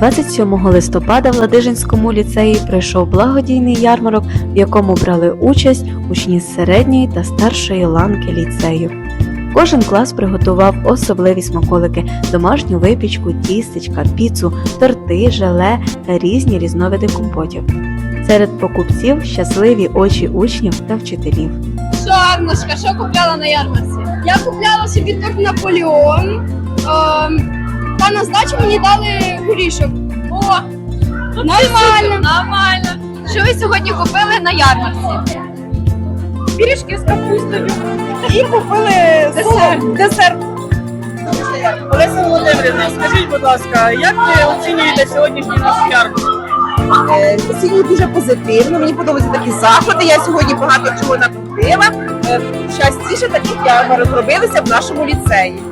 27 листопада в Ладижинському ліцеї пройшов благодійний ярмарок, в якому брали участь учні з середньої та старшої ланки ліцею. Кожен клас приготував особливі смаколики, домашню випічку, тістечка, піцу, торти, желе та різні різновиди компотів. Серед покупців щасливі очі учнів та вчителів. Що, Агнушка, що купляла на ярмарці? Я купляла собі торт Наполеон. Ем, та на здачу мені дали горішок. О, нормально. Нормально. Що ви сьогодні купили на ярмарці? Пірішки з капустою. І купили десерт. десерт. Олеся Володимирівна, скажіть, будь ласка, як ви оцінюєте сьогоднішній наш ярмарок? Е, Оцінюю дуже позитивно. Мені подобаються такі заходи. Я сьогодні багато чого накупила. Е, Частіше таких ярмарок робилися в нашому ліцеї.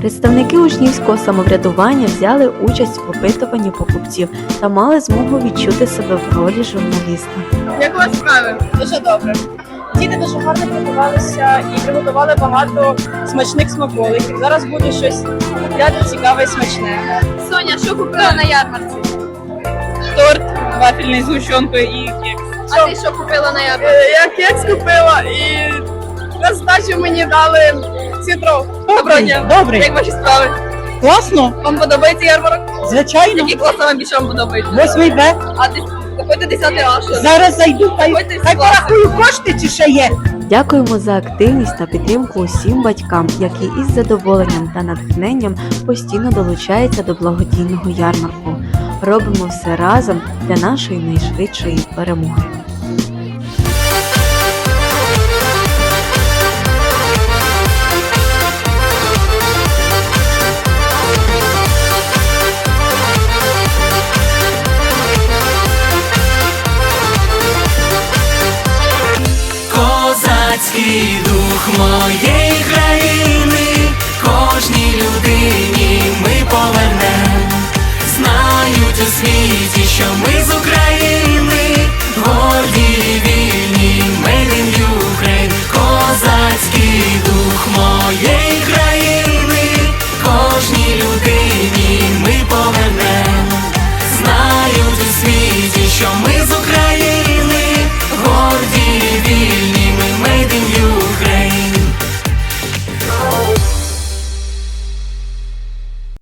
Представники учнівського самоврядування взяли участь в опитуванні покупців та мали змогу відчути себе в ролі журналіста. Як у вас справи? Дуже добре. Діти дуже гарно готувалися і приготували багато смачних смаколиків. Зараз буде щось купляти цікаве і смачне. Соня, що купила на ярмарці? Торт вафельний з гущонкою і кекс. А ти що купила на ярмарці? Е, Я кекс купила і здачу мені дали сітро. Доброго дня. Добрий. Як ваші справи? Класно, Вам подобається ярмарок? звичайно. Які класи вам більше вам подобається? Восьмий Б. А ти какой-то 10 А що? Зараз зайду, хай, порахую кошти чи ще є. Дякуємо за активність та підтримку усім батькам, які із задоволенням та натхненням постійно долучаються до благодійного ярмарку. Робимо все разом для нашої найшвидшої перемоги. Козацький дух моє